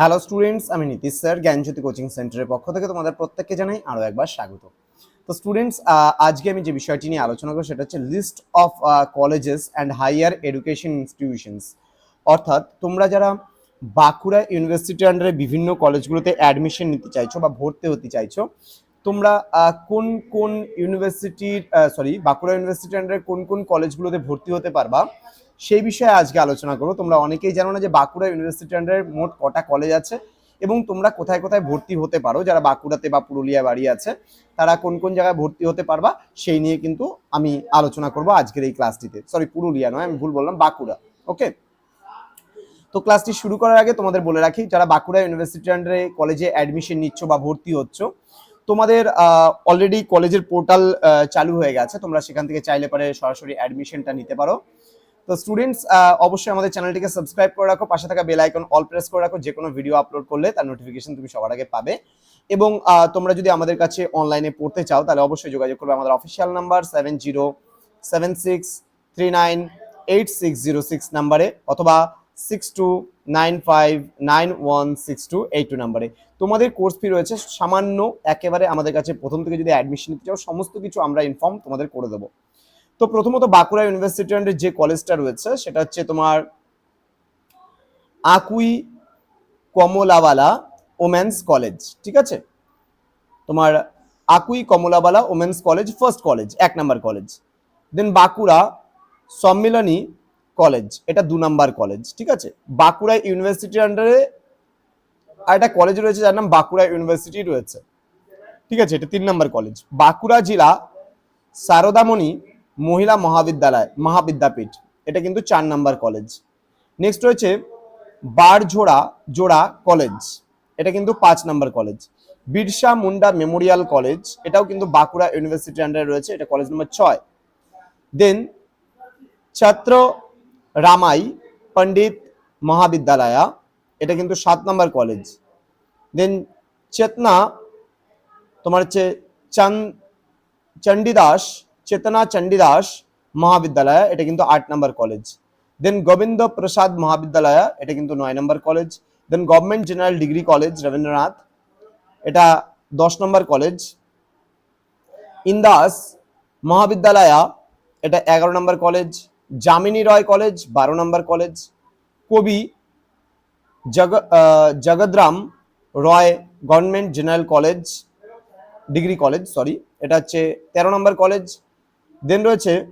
Hello students আমি Nitish sir, জ্ঞানজ্যোতি coaching সেন্টারের পক্ষ থেকে তোমাদের প্রত্যেককে জানাই আরও একবার স্বাগত। তো স্টুডেন্টস আজকে আমি যে বিষয়টি নিয়ে আলোচনা করব সেটা হচ্ছে list of colleges and higher education institutions অর্থাৎ তোমরা যারা বাঁকুড়া ইউনিভার্সিটির আন্ডারে বিভিন্ন কলেজগুলোতে অ্যাডমিশন নিতে চাইছো বা ভর্তি হতে চাইছো তোমরা কোন কোন ইউনিভার্সিটির সরি বাঁকুড়া ইউনিভার্সিটি আন্ডারে কোন কোন কলেজগুলোতে ভর্তি হতে পারবা? সেই বিষয়ে আজকে আলোচনা করব। তোমরা অনেকেই জানো না যে বাঁকুড়া ইউনিভার্সিটি আন্ডারে মোট কটা কলেজ আছে এবং তোমরা কোথায় কোথায় ভর্তি হতে পারো? যারা বাঁকুড়াতে বা পুরুলিয়া বাড়ি আছে, তারা কোন কোন জায়গায় ভর্তি হতে পারবা? সেই নিয়ে কিন্তু আমি আলোচনা করব আজকের এই ক্লাসটিতে সরি পুরুলিয়া নয়, আমি ভুল বললাম, বাঁকুড়া। ওকে তো ক্লাসটি শুরু করার আগে তোমাদের বলে রাখি, যারা বাঁকুড়া ইউনিভার্সিটি আন্ডারে কলেজে অ্যাডমিশন নিচ্ছ বা ভর্তি হচ্ছ তোমাদের অলরেডি কলেজের পোর্টাল চালু হয়ে গেছে। তোমরা সেখান থেকে চাইলে পারে সরাসরি অ্যাডমিশনটা নিতে পারো। তো স্টুডেন্টস অবশ্যই আমাদের চ্যানেলটিকে সাবস্ক্রাইব করে রাখো, পাশে থাকা বেল আইকন অল প্রেস করে রাখো, যে কোনো ভিডিও আপলোড করলে তার নোটিফিকেশন তুমি সবার আগে পাবে। এবং তোমরা যদি আমাদের কাছে অনলাইনে পড়তে চাও, তাহলে অবশ্যই যোগাযোগ করবে আমাদের official number seven zero seven six three nine eight six zero six নাম্বারে অথবা six two nine five nine one six two eight two নাম্বারে তোমাদের কোর্স ফি রয়েছে, সামান্য একেবারে আমাদের কাছে প্রথম থেকে যদি অ্যাডমিশন নিতে চাও, সমস্ত কিছু আমরা ইনফর্ম তোমাদের করে দেবো। তো প্রথমত বাঁকুড়া ইউনিভার্সিটি আন্ডারে যে কলেজটা রয়েছে, সেটা হচ্ছে তোমার আকুই কমলাবালা ওমেন্স কলেজ ঠিক আছে? তোমার Akui Kamalabala women's college first college এক number college then Bankura Sammilani college এটা দু নাম্বার কলেজ ঠিক আছে? বাঁকুড়া ইউনিভার্সিটির আন্ডারে আর একটা কলেজ রয়েছে যার নাম বাঁকুড়া ইউনিভার্সিটি রয়েছে, ঠিক আছে? এটা তিন নাম্বার কলেজ বাঁকুড়া জেলা সারদামণি মহিলা মহাবিদ্যালয়, মহাবিদ্যাপীঠ, এটা কিন্তু চার নাম্বার কলেজ নেক্সট রয়েছে বারঝোড়া জোড়া কলেজ এটা কিন্তু পাঁচ number college Birsa Munda memorial college এটাও কিন্তু বাঁকুড়া ইউনিভার্সিটির আন্ডারে রয়েছে, এটা কলেজ নম্বর ছয়। দেন ছাত্র রামাই পণ্ডিত মহাবিদ্যালয়া, এটা কিন্তু সাত নম্বর কলেজ দেন চেতনা, তোমার হচ্ছে চান, চণ্ডীদাস, চেতনা চণ্ডীদাস মহাবিদ্যালয়, এটা কিন্তু আট নম্বর কলেজ দেন গোবিন্দ প্রসাদ মহাবিদ্যালয়, এটা কিন্তু নয় number college then government general degree college Rabindranath, এটা দশ নম্বর কলেজ ইন্দাস মহাবিদ্যালয়া, এটা এগারো number college Jamini Roy college, বারো নম্বর কলেজ, কবি jug Jagadram Roy government general college, degree college sorry এটা হচ্ছে তেরো নম্বর কলেজ। দেন রয়েছে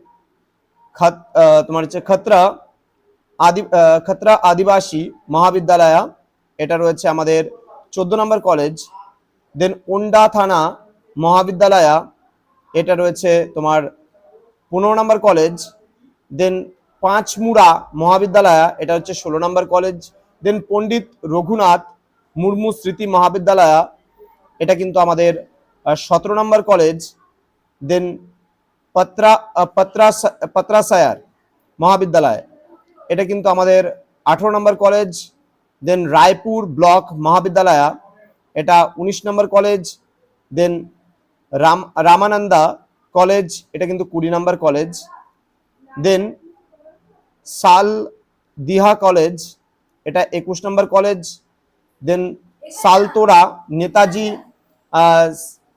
খাত- তোমার হচ্ছে খতরা আদি খতরা আদিবাসী মহাবিদ্যালয়া, এটা রয়েছে আমাদের চোদ্দ নম্বর কলেজ। দেন ওন্ডা থানা মহাবিদ্যালয়া, এটা রয়েছে তোমার পনেরো নম্বর কলেজ। দেন পাঁচমুড়া মহাবিদ্যালয়া এটা হচ্ছে ষোলো number college then Pandit Raghunath Murmu স্মৃতি মহাবিদ্যালয়া এটা কিন্তু আমাদের সতেরো নম্বর কলেজ দেন পত্রা আহ, পত্রাস পত্রাসায়ার মহাবিদ্যালয় এটা কিন্তু আমাদের আঠেরো number college then Raipur block মহাবিদ্যালয় এটা উনিশ number college then Ram Ramananda college এটা কিন্তু কুড়ি নম্বর কলেজ দেন সাল দিহা কলেজ, এটা একুশ নম্বর কলেজ। দেন সালতোরা নেতাজি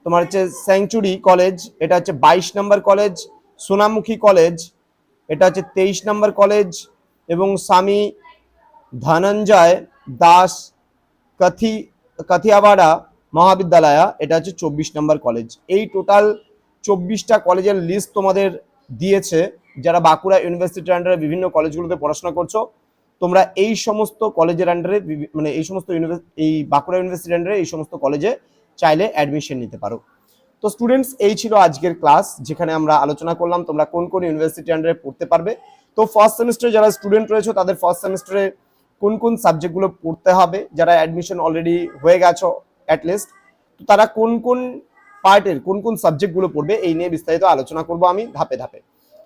তোমার হচ্ছে স্যাংচুরি কলেজ, এটা হচ্ছে বাইশ নম্বর কলেজ। সোনামুখী কলেজ, এটা হচ্ছে তেইশ নম্বর কলেজ। এবং স্বামী ধনঞ্জয় দাস কথি, কথিয়াবাড়া মহাবিদ্যালয়া, এটা হচ্ছে চব্বিশ নম্বর কলেজ। এই টোটাল চব্বিশটা কলেজের লিস্ট তোমাদের দিয়েছে। যারা বাঁকুড়া ইউনিভার্সিটির আন্ডারে বিভিন্ন কলেজগুলোতে পড়াশোনা করছ, তোমরা এই সমস্ত কলেজের আন্ডারে মানে এই সমস্ত এই বাঁকুড়া ইউনিভার্সিটির আন্ডারে এই সমস্ত কলেজে চাইলে অ্যাডমিশন নিতে পারো। তো স্টুডেন্টস এই ছিল আজকের ক্লাস যেখানে আমরা আলোচনা করলাম তোমরা কোন কোন ইউনিভার্সিটি আন্ডারে পড়তে পারবে। তো ফার্স্ট সেমিস্টারে যারা স্টুডেন্ট রয়েছে, তাদের ফার্স্ট সেমিস্টারে কোন কোন সাবজেক্টগুলো পড়তে হবে, যারা অ্যাডমিশন অলরেডি হয়ে গেছো অ্যাটলিস্ট তো তারা কোন কোন পার্টের কোন কোন সাবজেক্টগুলো পড়বে, এই নিয়ে বিস্তারিত আলোচনা করব আমি ধাপে ধাপে।